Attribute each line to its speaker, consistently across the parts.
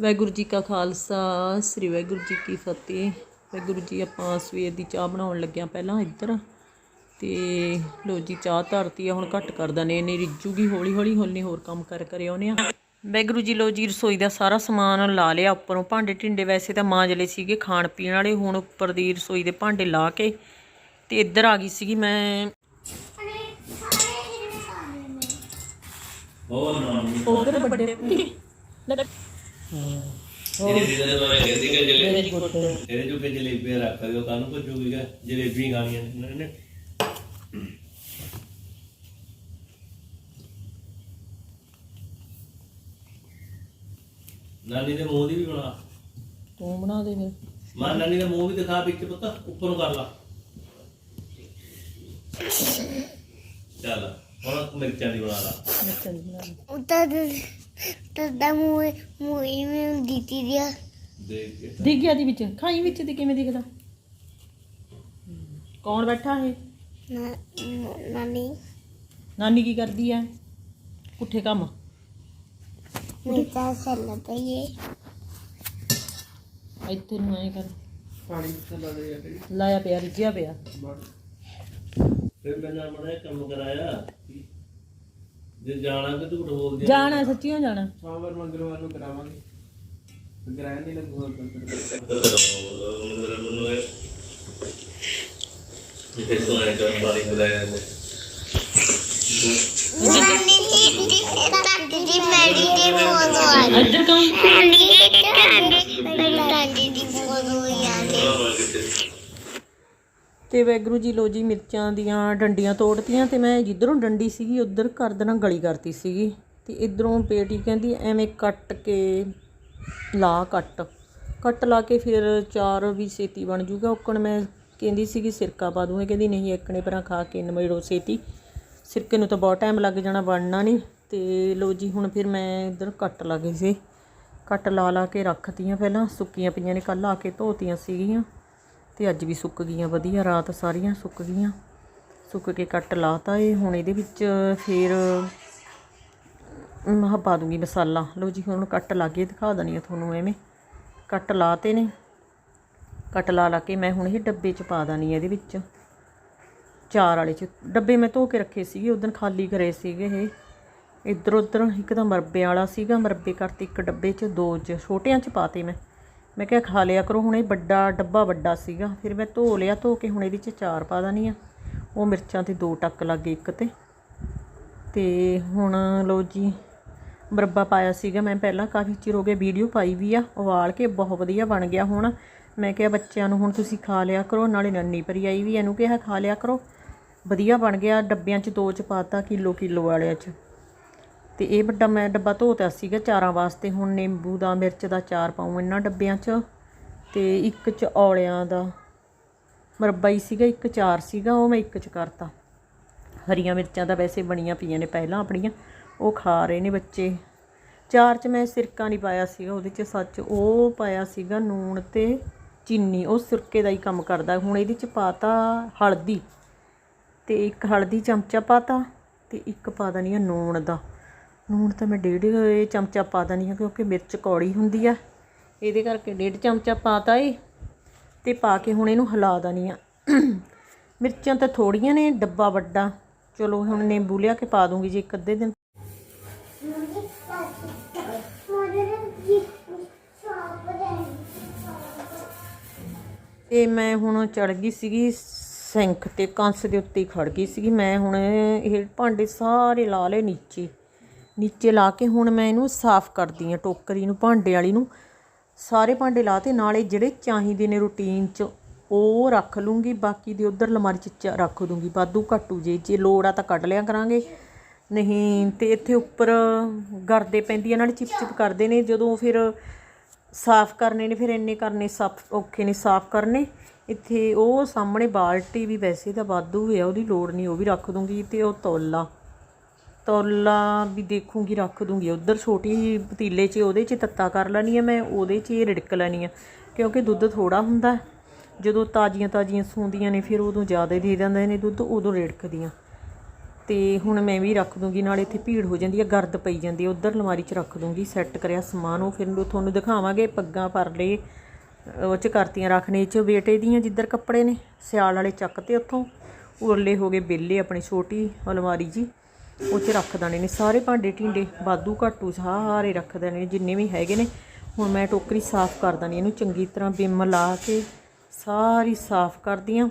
Speaker 1: ਵਾਹਿਗੁਰੂ ਜੀ ਕਾ ਖਾਲਸਾ ਸ੍ਰੀ ਵਾਹਿਗੁਰੂ ਜੀ ਕੀ ਫਤਿਹ। ਵਾਹਿਗੁਰੂ ਜੀ ਆਪਾਂ ਸਵੇਰ ਦੀ ਚਾਹ ਬਣਾਉਣ ਲੱਗਿਆ ਪਹਿਲਾਂ ਇੱਧਰ। ਤੇ ਲੋ ਜੀ ਚਾਹ ਧਰਤੀ ਆ ਹੁਣ ਘੱਟ ਕਰ ਦਨੇ ਨੇ ਰਿੱਜੂਗੀ ਹੌਲੀ ਹੌਲੀ ਹੌਲੀ ਹੋਰ ਕੰਮ ਕਰ ਕਰੇ ਆਉਨੇ ਆ ਵਾਹਿਗੁਰੂ ਜੀ ਲੋ ਜੀ ਰਸੋਈ ਦਾ ਸਾਰਾ ਸਮਾਨ ਲਾ ਲਿਆ ਉੱਪਰੋਂ। ਭਾਂਡੇ ਢਿੰਡੇ ਵੈਸੇ ਤਾਂ ਮਾਂਜ ਲਏ ਸੀਗੇ ਖਾਣ ਪੀਣ ਵਾਲੇ ਹੁਣ ਉੱਪਰ ਦੀ ਰਸੋਈ ਦੇ ਭਾਂਡੇ ਲਾ ਕੇ ਤੇ ਇੱਧਰ ਆ ਗਈ ਸੀਗੀ ਮੈਂ।
Speaker 2: ਬਹੁਤ ਨਾਮ
Speaker 1: ਉਧਰ ਵੱਡੇ? ਲੱਗ
Speaker 2: ਇਹਦੇ ਜਿਹਦੇ ਮੈਂ ਕਹਿੰਦੀ ਕਿ ਜਲੇ ਇਹਦੇ ਜੋ ਕਿ ਜਲੇਬੀ ਰੱਖ ਦਿਓ ਕਾਨੂੰ ਭੱਜੂਗੀ ਕਿ ਜਲੇਬੀ ਖਾਣੀਆਂ ਨੇ ਨੇ ਨਾਨੀ ਦੇ ਮੂੰਹ ਦੀ ਵੀ ਬਣਾ।
Speaker 1: ਤੂੰ ਬਣਾ ਦੇ ਫਿਰ।
Speaker 2: ਮਾਂ ਨਾਨੀ ਦਾ ਮੂੰਹ ਵੀ ਦਿਖਾ ਵਿੱਚ ਪੁੱਤ ਉੱਪਰ ਨੂੰ ਕਰ ਲਾ। ਚੱਲ ਹੁਣ ਮਿਰਚਾਂ ਦੀ ਬਣਾ ਲਾ।
Speaker 1: ਮਿਰਚਾਂ ਦੀ ਬਣਾ ਦੇ।
Speaker 3: ਉੱਤਰ ਤਾਂ ਮੂੰਹ ਮੂੰਹ में ਦਿੱਤੀ ਦਿਆ
Speaker 2: ਦੇਖ ਕੇ।
Speaker 1: ਦਿਖ ਗਿਆ ਦੀ ਵਿੱਚ। ਖਾਈ ਵਿੱਚ ਦੀ ਕਿਵੇਂ ਦਿਖਦਾ? ਕੌਣ ਬੈਠਾ ਹੈ
Speaker 3: ਨਾ ਨਾਨੀ।
Speaker 1: ਨਾਨੀ ਕੀ ਕਰਦੀ ਹੈ ਪੁੱਠੇ ਕੰਮ।
Speaker 3: ਸੱਲ ਪਈਏ।
Speaker 1: ਇੱਥੇ ਨੂੰ ਐ ਕਰ। ਪਾਣੀ ਲਾਇਆ ਪਿਆ ਰਿੱਝਿਆ ਪਿਆ।
Speaker 2: ਫਿਰ ਮੈਂ ਨਾ ਮੜਾ ਕੰਮ ਕਰਾਇਆ। ਜੇ ਜਾਣਾ ਕਿ ਝੂਠ ਬੋਲਦੀ?
Speaker 1: ਜਾਣਾ ਸੱਚੀਓ ਜਾਣਾ
Speaker 4: ਸੋਮਵਾਰ ਮੰਗਲਵਾਰ ਨੂੰ ਕਰਾਵਾਂਗੇ ਗ੍ਰਹਿ ਨਹੀਂ ਲੱਗੂਗਾ
Speaker 2: ਜਿੱਥੇ ਸੋਏ ਤੋਂ ਬਾਰੀ ਬੁਲਾਇਆ ਨੇ
Speaker 3: ਦਾਦੀ ਦੀ ਮੈਡੀ ਦੀ ਫੋਟੋ ਆ
Speaker 1: ਇੱਧਰ ਕੌਣ ਤੇ ਵੈਗਰੂ ਜੀ ਲੋ ਜੀ, ਮਿਰਚਾਂ ਦੀਆਂ ਡੰਡੀਆਂ ਤੋੜਤੀਆਂ ਤੇ ਮੈਂ ਜਿੱਧਰੋਂ ਡੰਡੀ ਸੀਗੀ, ਉਧਰ ਕਰ ਦੇਣਾ ਗਲੀ ਕਰਤੀ ਸੀਗੀ। ਤੇ ਇਧਰੋਂ ਪੇਟੀ ਕਹਿੰਦੀ, ਐਵੇਂ ਕੱਟ ਕੇ ਲਾ, ਕੱਟ। ਕੱਟ ਲਾ ਕੇ ਫਿਰ ਚਾਰ ਵੀ ਛੇਤੀ ਬਣ ਜੂਗਾ। ਉੱਕਣ ਮੈਂ ਕਹਿੰਦੀ ਸੀਗੀ, ਸਿਰਕਾ ਪਾ ਦੂੰਗੀ। ਕਹਿੰਦੀ, ਨਹੀਂ, ਇੱਕਣੇ ਪਰਾਂ ਖਾ ਕੇ ਨਮੇੜੋ ਛੇਤੀ ਸਿਰਕੇ ਨੂੰ ਤਾਂ ਬਹੁਤ ਟਾਈਮ ਲੱਗ ਜਾਣਾ, ਬਣਨਾ ਨਹੀਂ। ਤੇ ਲੋ ਜੀ, ਹੁਣ ਫਿਰ ਮੈਂ ਇਧਰ ਕੱਟ ਲਾ ਗਈ ਸੀ। ਕੱਟ ਲਾ ਲਾ ਕੇ ਰੱਖਤੀਆਂ ਪਹਿਲਾਂ। ਸੁੱਕੀਆਂ ਪਈਆਂ ਨੇ ਕੱਲ ਆ ਕੇ ਧੋਤੀਆਂ ਸੀਗੀਆਂ। ਤੇ ਅੱਜ ਵੀ ਸੁੱਕ ਗਈਆਂ, ਵਧੀਆ ਰਾਤ ਸਾਰੀਆਂ ਸੁੱਕ ਗਈਆਂ। ਸੁੱਕ ਕੇ ਕੱਟ ਲਾਤਾ ਇਹ, ਹੁਣ ਇਹਦੇ ਵਿੱਚ ਫੇਰ ਮੈਂ ਪਾ ਦੂੰਗੀ ਮਸਾਲਾ। ਲਓ ਜੀ, ਹੁਣ ਕੱਟ ਲਾ ਕੇ ਦਿਖਾ ਦਣੀ ਆ ਤੁਹਾਨੂੰ ਐਵੇਂ। ਕੱਟ ਲਾਤੇ ਨੇ। ਕੱਟ ਲਾ ਲਾ ਕੇ ਮੈਂ ਹੁਣ ਇਹ ਡੱਬੇ 'ਚ ਪਾ ਦਣੀ ਇਹਦੇ ਵਿੱਚ। ਚਾਰ ਵਾਲੇ 'ਚ। ਡੱਬੇ ਮੈਂ ਧੋ ਕੇ ਰੱਖੇ ਸੀਗੇ ਉਦੋਂ ਖਾਲੀ ਕਰੇ ਸੀਗੇ ਇਹ। ਇੱਧਰ ਉੱਧਰ ਇੱਕ ਤਾਂ ਮਰਬੇ ਵਾਲਾ ਸੀਗਾ, ਮਰਬੇ ਕਰਤੇ ਇੱਕ ਡੱਬੇ 'ਚ, ਦੋ 'ਚ। ਛੋਟਿਆਂ 'ਚ ਪਾਤੇ ਮੈਂ। ਮੈਂ ਕਿਹਾ ਖਾ ਲਿਆ ਕਰੋ, ਹੁਣ ਇਹ ਵੱਡਾ ਡੱਬਾ ਵੱਡਾ ਸੀਗਾ। ਫਿਰ ਮੈਂ ਧੋ ਲਿਆ, ਧੋ ਕੇ ਹੁਣ ਇਹਦੇ 'ਚ ਚਾਰ ਪਾ ਦਣੀ ਆ ਉਹ ਮਿਰਚਾਂ ਤੇ ਦੋ ਟੱਕ ਲੱਗ ਗਏ ਇੱਕ ਤੇ। ਤੇ ਹੁਣ ਲੋ ਜੀ, ਮਰੱਬਾ ਪਾਇਆ ਸੀਗਾ ਮੈਂ ਪਹਿਲਾਂ, ਕਾਫੀ ਚਿਰ ਹੋ ਗਿਆ ਵੀਡੀਓ ਪਾਈ ਵੀ ਆ, ਉਬਾਲ ਕੇ ਬਹੁਤ ਵਧੀਆ ਬਣ ਗਿਆ ਹੁਣ। ਮੈਂ ਕਿਹਾ ਬੱਚਿਆਂ ਨੂੰ ਹੁਣ ਤੁਸੀਂ ਖਾ ਲਿਆ ਕਰੋ, ਨਾਲੇ ਨੰਨੀ ਭਰੀ ਆਈ ਵੀ ਇਹਨੂੰ ਕਿਹਾ ਖਾ ਲਿਆ ਕਰੋ। ਵਧੀਆ ਬਣ ਗਿਆ, ਡੱਬਿਆਂ 'ਚ ਦੋ 'ਚ ਪਾਤਾ ਕਿਲੋ ਕਿਲੋ ਵਾਲਿਆਂ 'ਚ। ਤੇ ਇਹ ਵੱਡਾ ਮੈਂ ਡੱਬਾ ਧੋਤਾ ਸੀਗਾ ਚਾਰਾਂ ਵਾਸਤੇ। ਹੁਣ ਨਿੰਬੂ ਦਾ, ਮਿਰਚ ਦਾ ਚਾਰ ਪਾਉਂ ਇਹਨਾਂ ਡੱਬਿਆਂ 'ਚ ਤੇ ਇੱਕ 'ਚ ਔਲਿਆਂ ਦਾ। ਮਰੱਬਾ ਹੀ ਸੀਗਾ, ਇੱਕ ਚਾਰ ਸੀਗਾ, ਉਹ ਮੈਂ ਇੱਕ 'ਚ ਕਰਤਾ। ਹਰੀਆਂ ਮਿਰਚਾਂ ਤਾਂ ਵੈਸੇ ਬਣੀਆਂ ਪਈਆਂ ਨੇ ਪਹਿਲਾਂ ਆਪਣੀਆਂ, ਉਹ ਖਾ ਰਹੇ ਨੇ ਬੱਚੇ। ਚਾਰ 'ਚ ਮੈਂ ਸਿਰਕਾ ਨਹੀਂ ਪਾਇਆ ਸੀਗਾ, ਉਹਦੇ 'ਚ ਸੱਚ ਉਹ ਪਾਇਆ ਸੀਗਾ ਨੂਣ ਤੇ ਚੀਨੀ, ਉਹ ਸਿਰਕੇ ਦਾ ਹੀ ਕੰਮ ਕਰਦਾ। ਹੁਣ ਇਹਦੇ 'ਚ ਪਾਤਾ ਹਲਦੀ ਤੇ ਇੱਕ ਹਲਦੀ ਚਮਚਾ ਪਾਤਾ ਤੇ ਇੱਕ ਪਾ ਦਣੀ ਆ ਨੂਣ ਦਾ। ਲੂਣ ਤਾਂ ਮੈਂ ਡੇਢ ਚਮਚਾ ਪਾ ਦਿੰਦੀ ਹਾਂ ਕਿਉਂਕਿ ਮਿਰਚ ਕੌੜੀ ਹੁੰਦੀ ਆ। ਇਹਦੇ ਕਰਕੇ ਡੇਢ ਚਮਚਾ ਪਾਤਾ ਏ ਤੇ ਪਾ ਕੇ ਹੁਣ ਇਹਨੂੰ ਹਿਲਾ ਦਿੰਦੀ ਆ। ਮਿਰਚਾਂ ਤਾਂ ਥੋੜੀਆਂ ਨੇ, ਡੱਬਾ ਵੱਡਾ। ਚਲੋ ਹੁਣ ਨਿੰਬੂ ਲਿਆ ਕੇ ਪਾ ਦੂੰਗੀ ਜੀ ਇੱਕ ਅੱਧੇ ਦਿਨ। ਇਹ ਮੈਂ ਹੁਣ ਚੜ ਗਈ ਸੀਗੀ ਸਿੰਕ ਤੇ ਕੰਸ ਦੇ ਉੱਤੇ ਹੀ ਖੜ ਗਈ ਸੀਗੀ। ਮੈਂ ਹੁਣ ਇਹ ਭਾਂਡੇ ਸਾਰੇ ਲਾ ਲਏ ਨੀਚੇ। ਨੀਚੇ ਲਾ ਕੇ ਹੁਣ ਮੈਂ ਇਹਨੂੰ ਸਾਫ਼ ਕਰਦੀ ਆ ਟੋਕਰੀ ਨੂੰ, ਭਾਂਡੇ ਵਾਲੀ ਨੂੰ। ਸਾਰੇ ਭਾਂਡੇ ਲਾਤੇ ਨਾਲੇ ਜਿਹੜੇ ਚਾਹੀਦੇ ਨੇ ਰੂਟੀਨ 'ਚ, ਉਹ ਰੱਖ ਲੂੰਗੀ। ਬਾਕੀ ਦੇ ਉਧਰ ਅਲਮਾਰੀ 'ਚ ਰੱਖ ਦੂੰਗੀ। ਵਾਧੂ ਘਟੂ ਜੇ ਜੇ ਲੋੜ ਆ ਤਾਂ ਕੱਢ ਲਿਆ ਕਰਾਂਗੇ। ਨਹੀਂ ਤੇ ਇੱਥੇ ਉੱਪਰ ਗਰਦੇ ਪੈਂਦੀਆਂ ਨਾਲ ਚਿਪ ਚਿਪ ਕਰਦੇ ਨੇ। ਜਦੋਂ ਫਿਰ ਸਾਫ਼ ਕਰਨੇ ਨੇ, ਫਿਰ ਇੰਨੇ ਕਰਨੇ ਸਾਫ਼, ਔਖੇ ਨੇ ਸਾਫ਼ ਕਰਨੇ। ਇੱਥੇ ਉਹ ਸਾਹਮਣੇ ਬਾਲਟੀ ਵੀ ਵੈਸੇ ਤਾਂ ਵਾਧੂ ਹੈ, ਉਹਦੀ ਲੋੜ ਨਹੀਂ, ਉਹ ਵੀ ਰੱਖ ਦੂੰਗੀ ਤੇ ਉਹ ਤੌਲਾ। ਤੌਲਾ ਵੀ ਦੇਖੂੰਗੀ, ਰੱਖ ਦੂੰਗੀ। ਉਧਰ ਛੋਟੀ ਜਿਹੀ ਪਤੀਲੇ 'ਚ, ਉਹਦੇ 'ਚ ਤੱਤਾ ਕਰ ਲੈਣੀ ਆ ਮੈਂ, ਉਹਦੇ 'ਚ ਹੀ ਰਿੜਕ ਲੈਣੀ ਆ ਕਿਉਂਕਿ ਦੁੱਧ ਥੋੜਾ ਹੁੰਦਾ ਜਦੋਂ ਤਾਜ਼ੀਆਂ ਤਾਜ਼ੀਆਂ ਸੂੰਦੀਆਂ ਨੇ, ਫਿਰ ਉਦੋਂ ਜ਼ਿਆਦਾ ਦੇ ਦਿੰਦੇ ਨੇ ਦੁੱਧ, ਉਦੋਂ ਰਿੜਕਦੀਆਂ। ਤੇ ਹੁਣ ਮੈਂ ਵੀ ਰੱਖ ਦੂੰਗੀ, ਨਾਲੇ ਇੱਥੇ ਭੀੜ ਹੋ ਜਾਂਦੀ ਹੈ, ਗਰਦ ਪਈ ਜਾਂਦੀ ਹੈ। ਉਧਰ ਅਲਮਾਰੀ 'ਚ ਰੱਖ ਦੂੰਗੀ, ਸੈੱਟ ਕਰਿਆ ਸਮਾਨ, ਉਹ ਫਿਰ ਤੁਹਾਨੂੰ ਦਿਖਾਵਾਂਗੇ। ਪੱਗਾਂ ਪਰ ਲਏ ਉਹ 'ਚ ਕਰਤੀਆਂ ਰੱਖਣੇ 'ਚ ਬੇਟੇ ਦੀਆਂ ਜਿੱਧਰ ਕੱਪੜੇ ਨੇ, ਸਿਆਲ ਵਾਲੇ ਚੱਕ ਤੇ ਉੱਥੋਂ। ਉਰਲੇ ਹੋ ਗਏ ਬੇਲੇ ਆਪਣੀ ਛੋਟੀ ਅਲਮਾਰੀ ਜੀ ਉਹ 'ਚ ਰੱਖ ਦੇਣੇ ਨੇ। ਸਾਰੇ ਭਾਂਡੇ ਢੀਂਡੇ ਬਾਦੂ ਘਾਟੂ ਸਾਰੇ ਰੱਖ ਦੇਣੇ ਨੇ, ਜਿੰਨੇ ਵੀ ਹੈਗੇ ਨੇ। ਹੁਣ ਮੈਂ ਟੋਕਰੀ ਸਾਫ਼ ਕਰ ਦਾਨੀ ਇਹਨੂੰ ਚੰਗੀ ਤਰ੍ਹਾਂ ਬਿੰਮ ਲਾ ਕੇ ਸਾਰੀ ਸਾਫ਼ ਕਰਦੀ ਹਾਂ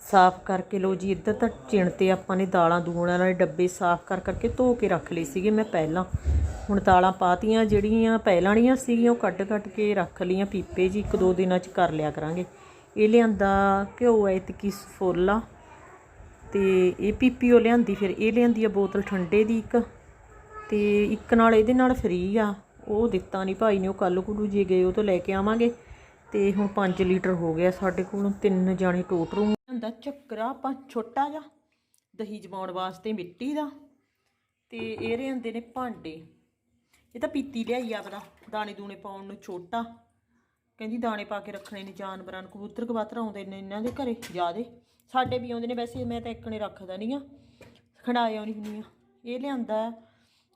Speaker 1: ਸਾਫ਼ ਕਰਕੇ ਲੋ ਜੀ, ਇੱਧਰ ਤਾਂ ਚਿਣ ਤੇ ਆਪਾਂ ਨੇ ਦਾਲਾਂ ਦੂਣ ਵਾਲੇ ਡੱਬੇ ਸਾਫ਼ ਕਰ ਕਰਕੇ ਧੋ ਕੇ ਰੱਖ ਲਏ ਸੀਗੇ ਮੈਂ ਪਹਿਲਾਂ। ਹੁਣ ਦਾਲਾਂ ਪਾਤੀਆਂ ਜਿਹੜੀਆਂ ਪਹਿਲਾਂ ਵਾਲੀਆਂ ਸੀਗੀਆਂ, ਉਹ ਕੱਢ ਕੱਢ ਕੇ ਰੱਖ ਲਈਆਂ। ਪੀਪੇ ਜੀ ਇੱਕ ਦੋ ਦਿਨਾਂ ਚ ਕਰ ਲਿਆ ਕਰਾਂਗੇ। ਇਹ ਲਿਆਂਦਾ ਘਿਓ ਐ ਤੇ ਕਿਸ ਫੁੱਲਾ ਤੇ ਇਹ ਪੀਪੀਓ ਲਿਆਂਦੀ, ਫਿਰ ਇਹ ਲਿਆਂਦੀ ਆ ਬੋਤਲ ਠੰਡੇ ਦੀ ਇੱਕ। ਤੇ ਇੱਕ ਨਾਲ ਇਹਦੇ ਨਾਲ ਫਰੀ ਆ। ਉਹ ਦਿੱਤਾ ਨਹੀਂ ਭਾਈ ਨੇ, ਉਹ ਕੱਲ ਕੁਲੂ ਜੇ ਗਏ, ਉਹ ਤੋਂ ਲੈ ਕੇ ਆਵਾਂਗੇ। ਤੇ ਹੁਣ 5 ਲੀਟਰ ਹੋ ਗਿਆ ਸਾਡੇ ਕੋਲ, ਤਿੰਨ ਜਾਣੇ ਟੋਟਰੂ ਹੁੰਦਾ ਚੱਕਰਾ ਆਪਾਂ ਛੋਟਾ ਜਿਹਾ, ਦਹੀਂ ਜਮਾਉਣ ਵਾਸਤੇ ਮਿੱਟੀ ਦਾ। ਤੇ ਇਹ ਰੇ ਹੁੰਦੇ ਨੇ ਭਾਂਡੇ। ਇਹ ਤਾਂ ਪੀਤੀ ਲਿਆਈ ਆ ਆਪਦਾ ਦਾਣੇ ਦੂਣੇ ਪਾਉਣ ਨੂੰ ਛੋਟਾ। ਕਹਿੰਦੀ ਦਾਣੇ ਪਾ ਕੇ ਰੱਖਣੇ ਨੇ ਜਾਨਵਰਾਂ ਨੂੰ, ਕਬੂਤਰ ਕਬਾਤਰ ਆਉਂਦੇ ਨੇ ਇਹਨਾਂ ਦੇ ਘਰੇ, ਜਿਆਦੇ। ਸਾਡੇ ਵੀ ਆਉਂਦੇ ਨੇ, ਵੈਸੇ ਮੈਂ ਤਾਂ ਇੱਕ ਨੇ ਰੱਖਦਾ ਨਹੀਂ ਆ ਖੜਾਏ ਆਉਣੀ ਹੁੰਦੀ ਆ। ਇਹ ਲਿਆਂਦਾ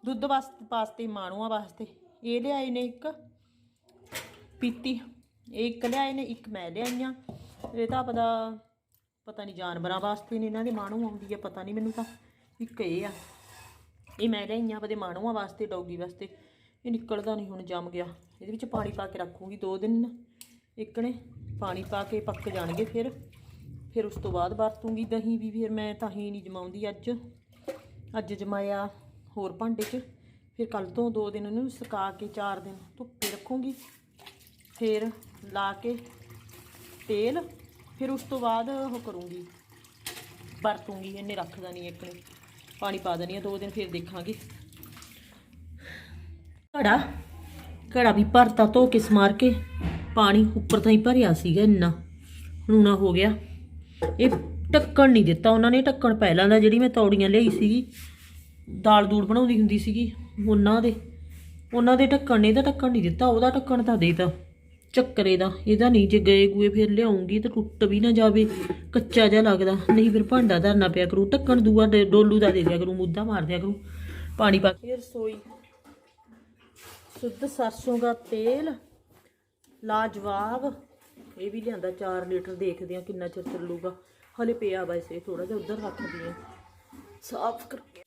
Speaker 1: ਦੁੱਧ ਵਾਸਤੇ ਵਾਸਤੇ ਮਾਣੂਆਂ ਵਾਸਤੇ। ਇਹ ਲਿਆਏ ਨੇ ਇੱਕ ਪੀਤੀ। ਇਹ ਇੱਕ ਲਿਆਏ ਨੇ, ਇੱਕ ਮੈਂ ਲਿਆਈਆਂ। ਇਹ ਤਾਂ ਆਪਦਾ ਪਤਾ ਨਹੀਂ ਜਾਨਵਰਾਂ ਵਾਸਤੇ ਨੇ, ਇਹਨਾਂ ਦੇ ਮਾਣੂ ਆਉਂਦੀ ਆ, ਪਤਾ ਨਹੀਂ ਮੈਨੂੰ ਤਾਂ। ਇੱਕ ਇਹ ਆ। ਇਹ ਮੈਂ ਲਿਆਈਆਂ ਆਪਦੇ ਮਾਣੂਆਂ ਵਾਸਤੇ, ਡੌਗੀ ਵਾਸਤੇ। ਇਹ ਨਿਕਲਦਾ ਨਹੀਂ ਹੁਣ, ਜੰਮ ਗਿਆ। ਇਹਦੇ ਵਿੱਚ ਪਾਣੀ ਪਾ ਕੇ ਰੱਖੂਗੀ ਦੋ ਦਿਨ। ਇੱਕ ਨੇ ਪਾਣੀ ਪਾ ਕੇ ਪੱਕ ਜਾਣਗੇ ਫਿਰ। ਫਿਰ ਉਸ ਤੋਂ ਬਾਅਦ ਵਰਤੂੰਗੀ ਦਹੀਂ ਵੀ, ਫਿਰ ਮੈਂ ਤਾਂ ਹੀ ਨਹੀਂ ਜਮਾਉਂਦੀ ਅੱਜ। ਅੱਜ ਜਮਾਇਆ ਹੋਰ ਭਾਂਡੇ 'ਚ। ਫਿਰ ਕੱਲ ਤੋਂ ਦੋ ਦਿਨ ਇਹਨੂੰ ਸੁਕਾ ਕੇ, ਚਾਰ ਦਿਨ ਧੁੱਪੇ ਰੱਖੂੰਗੀ। ਫਿਰ ਲਾ ਕੇ ਤੇਲ, ਫਿਰ ਉਸ ਤੋਂ ਬਾਅਦ ਉਹ ਕਰੂੰਗੀ। ਵਰਤੂੰਗੀ ਇਹਨੇ ਰੱਖ ਦੇਣੀ ਇੱਕ ਨੇ। ਪਾਣੀ ਪਾ ਦੇਣੀ ਆ ਦੋ ਦਿਨ ਫਿਰ ਦੇਖਾਂਗੇ। ਘੜਾ ਘੜਾ ਵੀ ਭਰਤਾ ਧੋ ਕੇ ਸਮਾਰ ਕੇ ਪਾਣੀ ਉੱਪਰ ਤਾਂ ਹੀ ਭਰਿਆ ਸੀਗਾ ਇੰਨਾ। ਨੂਣਾ ਹੋ ਗਿਆ। ਇਹ ਢੱਕਣ ਨਹੀਂ ਦਿੱਤਾ, ਉਹਨਾਂ ਨੇ ਢੱਕਣ ਪਹਿਲਾਂ ਦਾ ਜਿਹੜੀ ਮੈਂ ਤੌੜੀਆਂ ਲਿਆਈ ਸੀਗੀ, ਦਾਲ ਦੂਲ ਬਣਾਉਂਦੀ ਹੁੰਦੀ ਸੀਗੀ, ਉਹਨਾਂ ਦੇ। ਉਹਨਾਂ ਦੇ ਢੱਕਣ ਨੇ ਇਹਦਾ ਢੱਕਣ ਨਹੀਂ ਦਿੱਤਾ, ਉਹਦਾ ਢੱਕਣ ਤਾਂ ਦੇਤਾ ਚੱਕਰੇ ਦਾ, ਇਹਦਾ ਨਹੀਂ, ਜੇ ਗਏ ਗੂਏ ਫਿਰ ਲਿਆਉਂਗੀ ਤਾਂ ਟੁੱਟ ਵੀ ਨਾ ਜਾਵੇ, ਕੱਚਾ ਜਿਹਾ ਲੱਗਦਾ। ਨਹੀਂ ਫਿਰ ਭਾਂਡਾ ਧਰਨਾ ਪਿਆ ਕਰੂ, ਢੱਕਣ ਦੂਆ ਦੇ, ਡੋਲੂ ਦਾ ਦੇ ਦਿਆ ਕਰੂ, ਮੁੱਦਾ ਮਾਰ ਦਿਆ ਕਰੂ, ਪਾਣੀ ਪਾ ਕੇ। ਰਸੋਈ। ਸ਼ੁੱਧ ਸਰਸੋਂ ਦਾ ਤੇਲ, ਲਾਜਵਾਬ। ਇਹ ਵੀ ਲਿਆਂਦਾ 4 ਲੀਟਰ ਦੇਖਦੇ ਆ ਕਿੰਨਾ ਚਿਰ ਚੱਲੂਗਾ। ਹਲੇ ਪਿਆ ਵੈਸੇ ਥੋੜਾ ਜਿਹਾ ਉਧਰ ਰੱਖਦੀ ਆ ਸਾਫ਼ ਕਰਕੇ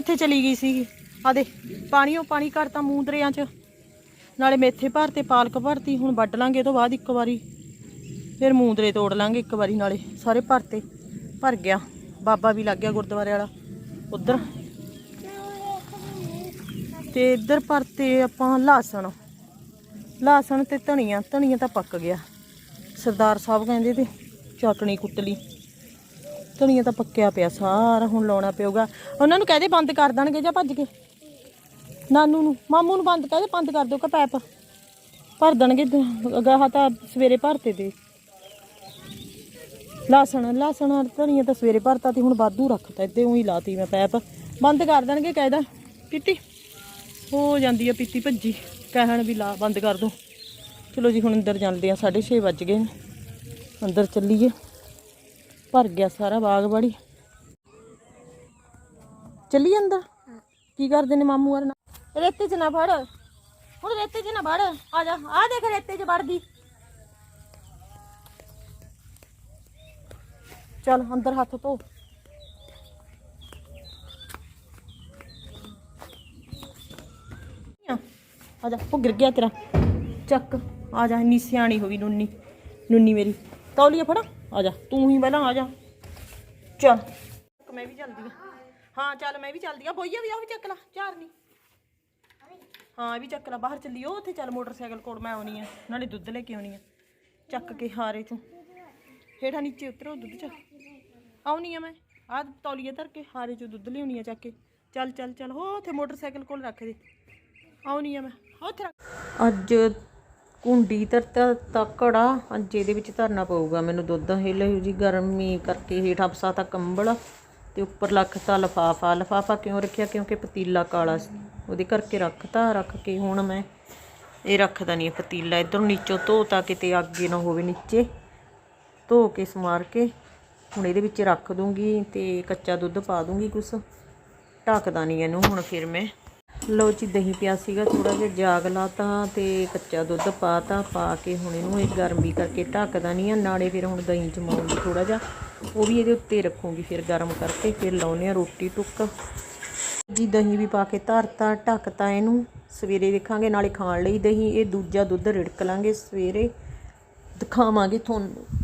Speaker 1: ਕਿੱਥੇ ਚਲੀ ਗਈ ਸੀ? ਆ ਦੇ ਪਾਣੀ ਉਹ ਪਾਣੀ ਕਰਤਾ ਮੂੰਦਰਿਆਂ 'ਚ। ਨਾਲੇ ਮੇਥੇ ਭਰਤੇ ਪਾਲਕ ਭਰਤੀ, ਹੁਣ ਵੱਢ ਲਾਂਗੇ ਇਹ ਤੋਂ ਬਾਅਦ ਇੱਕ ਵਾਰੀ। ਫਿਰ ਮੂੰਦਰੇ ਤੋੜ ਲਾਂਗੇ ਇੱਕ ਵਾਰੀ, ਨਾਲੇ ਸਾਰੇ ਭਰਤੇ ਭਰ ਗਿਆ। ਬਾਬਾ ਵੀ ਲੱਗ ਗਿਆ ਗੁਰਦੁਆਰੇ ਵਾਲਾ। ਉਧਰ। ਤੇ ਇੱਧਰ ਭਰਤੇ ਆਪਾਂ ਲਾਸਣ। ਲਾਸਣ ਤੇ ਧਨੀਆ ਧਨੀਆ ਤਾਂ ਪੱਕ ਗਿਆ। ਸਰਦਾਰ ਸਾਹਿਬ ਕਹਿੰਦੇ ਤੇ ਚਟਣੀ ਕੁੱਟਲੀ ਧਨੀਆ ਤਾਂ ਪੱਕਿਆ ਪਿਆ, ਸਾਰਾ ਹੁਣ ਲਾਉਣਾ ਪਊਗਾ। ਉਹਨਾਂ ਨੂੰ ਕਹਦੇ ਬੰਦ ਕਰ ਦੇਣਗੇ ਜਾਂ ਭੱਜ ਕੇ। ਨਾਨੂ ਨੂੰ, ਮਾਮੂ ਨੂੰ ਬੰਦ ਕਹਦੇ ਬੰਦ ਕਰ ਦਿਓ ਕਿ ਪੈਪ। ਭਰ ਦੇਣਗੇ ਗਾਹ ਤਾਂ ਸਵੇਰੇ ਭਰਤੇ ਤੇ। ਲਸਣ ਲਸਣ ਧਨੀਆ ਤਾਂ ਸਵੇਰੇ ਭਰਤਾ ਤੇ, ਹੁਣ ਵਾਧੂ ਰੱਖਤਾ, ਇੱਥੇ ਉਹੀ ਲਾਤੀ ਮੈਂ ਪੈਪ। ਬੰਦ ਕਰ ਦੇਣਗੇ ਕਹਿਦਾ ਪੀਤੀ, ਹੋ ਜਾਂਦੀ ਆ ਪੀਤੀ ਭੱਜੀ। ਕਹਿਣ ਵੀ ਲਾ, ਬੰਦ ਕਰ ਦੋ। ਚਲੋ ਜੀ, ਹੁਣ ਅੰਦਰ ਜਾਂਦੇ ਆ 6:30 ਵੱਜ ਗਏ ਅੰਦਰ ਚੱਲੀਏ। ਭਰ ਗਿਆ ਸਾਰਾ ਬਾਗ ਬੜੀ ਚੱਲੀ ਅੰਦਰ ਕੀ ਕਰਦੇ ਨੇ ਮਾਮੂ ਵਰਨਾ ਰੇਤੇ 'ਚ ਨਾ ਫੜ ਹੁਣ ਰੇਤੇ 'ਚ ਨਾ ਵੜ ਆ ਜਾ ਆ ਦੇਖ ਰੇਤੇ 'ਚ ਵੜ ਗਈ ਚੱਲ ਅੰਦਰ ਹੱਥ ਧੋ ਆ ਜਾ ਉਹ ਗਿਰ ਗਿਆ ਤੇਰਾ ਚੱਕ ਆ ਜਾ ਇੰਨੀ ਸਿਆਣੀ ਹੋ ਗਈ ਨੁੰਨੀ ਨੁੰਨੀ ਮੇਰੀ ਤੌਲੀਆ ਫੜਾ ਆ ਜਾ, ਤੂੰ ਹੀ ਪਹਿਲਾਂ ਆ ਜਾ। ਚੱਲ। ਮੈਂ ਵੀ ਚੱਲਦੀ ਆ। ਹਾਂ, ਚੱਲ ਮੈਂ ਵੀ ਚੱਲਦੀ ਆ। ਬੋਈਆ ਵੀ ਆ ਵੀ ਚੱਕ ਲਾ, ਚਾਰ ਨਹੀਂ। ਹਾਂ, ਇਹ ਵੀ ਚੱਕ ਲੈ, ਬਾਹਰ ਚੱਲੀ ਉਹ, ਉੱਥੇ ਚੱਲ ਮੋਟਰਸਾਈਕਲ ਕੋਲ ਮੈਂ ਆਉਣੀ ਆ, ਨਾਲੇ ਦੁੱਧ ਲੈ ਕੇ ਆਉਣੀ ਆ। ਚੱਕ ਕੇ ਹਾਰੇ ਚੋਂ। ਹੇਠਾਂ ਨੀਚੇ ਉਤਰੋ, ਦੁੱਧ ਚ ਆਉਣੀ ਆ ਮੈਂ। ਆਹ ਤੌਲੀਏ ਧਰ ਕੇ ਹਾਰੇ ਚੋਂ ਦੁੱਧ ਲਿਆਉਣੀ ਆ ਚੱਕ ਕੇ। ਚੱਲ ਚੱਲ ਚੱਲ, ਹੋ, ਉੱਥੇ ਮੋਟਰਸਾਈਕਲ ਕੋਲ ਰੱਖ ਦੇ। ਆਉਣੀ ਆ ਮੈਂ। ਹਾਂ ਉੱਥੇ ਰੱਖ ਅੱਜ ਕੁੰਡੀ ਤਰਤਾ ਘੜਾ ਅੱਜ ਇਹਦੇ ਵਿੱਚ ਧਰਨਾ ਪਊਗਾ। ਮੈਨੂੰ ਦੁੱਧ ਹਿੱਲ ਜੀ, ਗਰਮੀ ਕਰਕੇ ਹੇਠ ਅਫਸਾ ਤਾਂ ਕੰਬਲ ਤੇ ਉੱਪਰ ਰੱਖਤਾ ਲਫਾਫਾ। ਲਫਾਫਾ ਕਿਉਂ ਰੱਖਿਆ? ਕਿਉਂਕਿ ਪਤੀਲਾ ਕਾਲਾ ਸੀ। ਉਹਦੇ ਕਰਕੇ ਰੱਖਤਾ, ਰੱਖ ਕੇ ਹੁਣ ਮੈਂ ਇਹ ਰੱਖਦਾ ਨਹੀਂ ਪਤੀਲਾ। ਇਧਰੋਂ ਨੀਚੋਂ ਧੋਤਾ ਕਿਤੇ ਅੱਗੇ ਨਾ ਹੋਵੇ ਨੀਚੇ। ਧੋ ਕੇ ਸਮਾਰ ਕੇ ਹੁਣ ਇਹਦੇ ਵਿੱਚ ਰੱਖ ਦੂੰਗੀ ਤੇ ਕੱਚਾ ਦੁੱਧ ਪਾ ਦੂੰਗੀ ਕੁਛ। ਢੱਕਦਾ ਨਹੀਂ ਇਹਨੂੰ, ਹੁਣ ਫਿਰ ਮੈਂ ਲੋ ਜੀ, ਦਹੀਂ ਪਿਆ ਸੀਗਾ ਥੋੜਾ ਜਿਹਾ ਜਾਗ ਲਾਤਾ ਤੇ ਕੱਚਾ ਦੁੱਧ ਪਾਤਾ, ਪਾ ਕੇ ਹੁਣ ਇਹਨੂੰ ਇਹ ਗਰਮੀ ਕਰਕੇ ਢੱਕਦਾ ਨਹੀਂ ਆ, ਨਾਲੇ ਫਿਰ ਹੁਣ ਦਹੀਂ ਜਮਾਉਂਗੀ ਥੋੜਾ ਜਿਹਾ, ਉਹ ਵੀ ਇਹਦੇ ਉੱਤੇ ਰੱਖੂੰਗੀ ਫਿਰ ਗਰਮ ਕਰਕੇ, ਫਿਰ ਲਾਉਨੇ ਆ ਰੋਟੀ ਟੁੱਕ। ਜੀ, ਦਹੀਂ ਵੀ ਪਾ ਕੇ ਧਰਤਾ, ਢੱਕਤਾ ਇਹਨੂੰ, ਸਵੇਰੇ ਦੇਖਾਂਗੇ, ਨਾਲੇ ਖਾਣ ਲਈ ਦਹੀਂ, ਇਹ ਦੂਜਾ ਦੁੱਧ ਰਿੜਕ ਲਾਂਗੇ ਸਵੇਰੇ, ਦਿਖਾਵਾਂਗੇ ਤੁਹਾਨੂੰ।